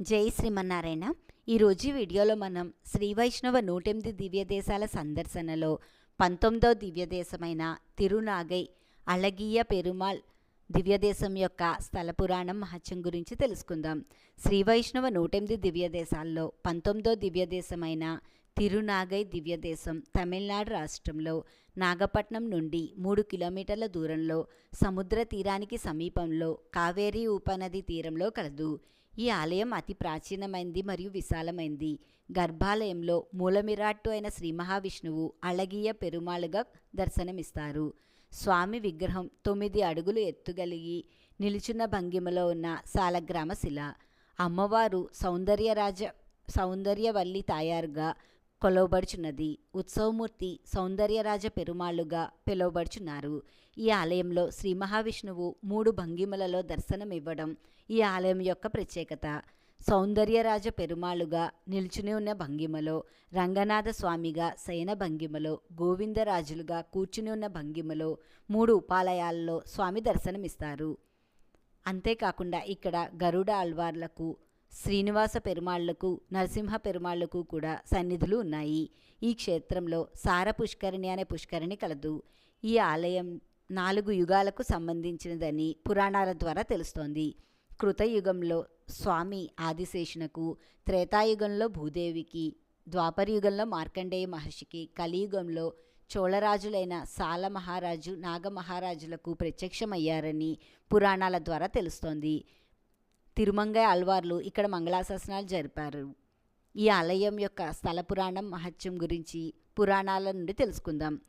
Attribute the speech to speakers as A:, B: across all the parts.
A: జై శ్రీమన్నారాయణ. ఈరోజు వీడియోలో మనం శ్రీ వైష్ణవ నూటెనిమిది దివ్య దేశాల సందర్శనలో పంతొమ్మిదవ దివ్య దేశమైన తిరునాగై అళగియ పెరుమాళ్ దివ్యదేశం యొక్క స్థల పురాణం మహత్యం గురించి తెలుసుకుందాం. శ్రీ వైష్ణవ నూటెనిమిది దివ్య దేశాల్లో పంతొమ్మిదో దివ్య దేశమైన తిరునాగై దివ్యదేశం తమిళనాడు రాష్ట్రంలో నాగపట్నం నుండి మూడు కిలోమీటర్ల దూరంలో సముద్ర తీరానికి సమీపంలో కావేరీ ఉపనది తీరంలో కలదు. ఈ ఆలయం అతి ప్రాచీనమైంది మరియు విశాలమైంది. గర్భాలయంలో మూలమిరాట్టు అయిన శ్రీ మహావిష్ణువు అళగియ పెరుమాళుగా దర్శనమిస్తారు. స్వామి విగ్రహం తొమ్మిది అడుగులు ఎత్తుగలిగి నిలుచున్న భంగిమలో ఉన్న సాలగ్రామ శిల. అమ్మవారు సౌందర్యరాజ సౌందర్యవల్లి తాయారుగా కొలవబడుచున్నది. ఉత్సవమూర్తి సౌందర్యరాజ పెరుమాళ్ళుగా పిలువబడుచున్నారు. ఈ ఆలయంలో శ్రీ మహావిష్ణువు మూడు భంగిమలలో దర్శనమివ్వడం ఈ ఆలయం యొక్క ప్రత్యేకత. సౌందర్యరాజ పెరుమాళుగా నిల్చుని ఉన్న భంగిమలో రంగనాథ స్వామిగా శయన భంగిమలో గోవిందరాజులుగా కూర్చుని ఉన్న భంగిమలో మూడు ఉపాలయాల్లో స్వామి దర్శనమిస్తారు. అంతేకాకుండా ఇక్కడ గరుడ అల్వార్లకు శ్రీనివాస పెరుమాళ్ళకు నరసింహ పెరుమాళ్ళకు కూడా సన్నిధులు ఉన్నాయి. ఈ క్షేత్రంలో సార పుష్కరిణి అనే పుష్కరిణి కలదు. ఈ ఆలయం నాలుగు యుగాలకు సంబంధించినదని పురాణాల ద్వారా తెలుస్తోంది. కృతయుగంలో స్వామి ఆదిశేషునకు త్రేతాయుగంలో భూదేవికి ద్వాపరయుగంలో మార్కండేయ మహర్షికి కలియుగంలో చోళరాజులైన సాల మహారాజు నాగమహారాజులకు ప్రత్యక్షమయ్యారని పురాణాల ద్వారా తెలుస్తోంది. తిరుమంగై అల్వార్లు ఇక్కడ మంగళాశాసనాలు జరిపారు. ఈ ఆలయం యొక్క స్థల పురాణం మహత్యం గురించి పురాణాల నుండి తెలుసుకుందాం.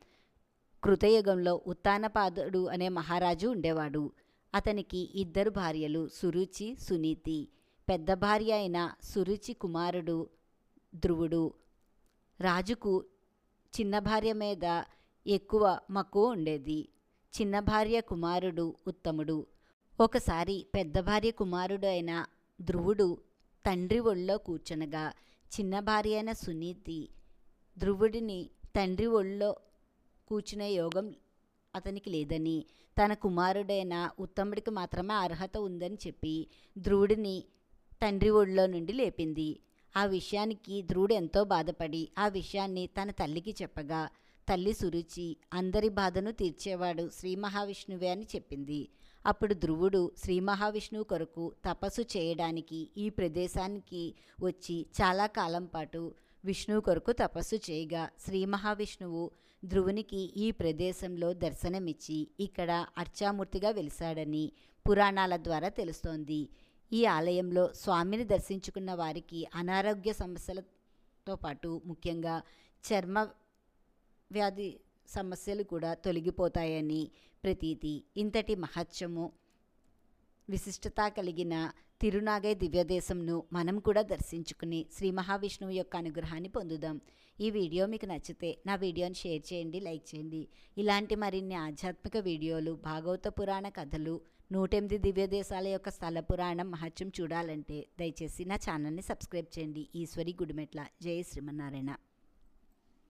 A: కృతయుగంలో ఉత్తానపాదుడు అనే మహారాజు ఉండేవాడు. అతనికి ఇద్దరు భార్యలు సురుచి సునీతి. పెద్ద భార్య అయిన సురుచి కుమారుడు ధ్రువుడు. రాజుకు చిన్న భార్య మీద ఎక్కువ మక్కువ ఉండేది. చిన్న భార్య కుమారుడు ఉత్తముడు. ఒకసారి పెద్ద భార్య కుమారుడు అయిన ధ్రువుడు తండ్రి ఒళ్ళో కూర్చొనగా చిన్న భార్య అయిన సునీతి ధ్రువుడిని తండ్రి ఒళ్ళో కూర్చునే యోగం అతనికి లేదని తన కుమారుడైన ఉత్తముడికి మాత్రమే అర్హత ఉందని చెప్పి ధ్రువుడిని తండ్రి ఒళ్ళో నుండి లేపింది. ఆ విషయానికి ధ్రువుడు ఎంతో బాధపడి ఆ విషయాన్ని తన తల్లికి చెప్పగా తల్లి సురుచి అందరి బాధను తీర్చేవాడు శ్రీ మహావిష్ణువే అని చెప్పింది. అప్పుడు ధ్రువుడు శ్రీ మహావిష్ణువు కొరకు తపస్సు చేయడానికి ఈ ప్రదేశానికి వచ్చి చాలా కాలం పాటు విష్ణువు కొరకు తపస్సు చేయగా శ్రీ మహావిష్ణువు ధ్రువునికి ఈ ప్రదేశంలో దర్శనమిచ్చి ఇక్కడ అర్చామూర్తిగా వెలిశాడని పురాణాల ద్వారా తెలుస్తోంది. ఈ ఆలయంలో స్వామిని దర్శించుకున్న వారికి అనారోగ్య సమస్యలతో పాటు ముఖ్యంగా చర్మ వ్యాధి సమస్యలు కూడా తొలగిపోతాయని ప్రతీతి. ఇంతటి మహత్యము విశిష్టత కలిగిన తిరునాగై దివ్యదేశంను మనం కూడా దర్శించుకుని శ్రీ మహావిష్ణువు యొక్క అనుగ్రహాన్ని పొందుదాం. ఈ వీడియో మీకు నచ్చితే నా వీడియోని షేర్ చేయండి లైక్ చేయండి. ఇలాంటి మరిన్ని ఆధ్యాత్మిక వీడియోలు భాగవత పురాణ కథలు నూటెనిమిది దివ్యదేశాల యొక్క స్థల పురాణం మహత్యం చూడాలంటే దయచేసి నా ఛానల్ని సబ్స్క్రైబ్ చేయండి. ఈశ్వరి గుడిమెట్ల. జయ శ్రీమన్నారాయణ.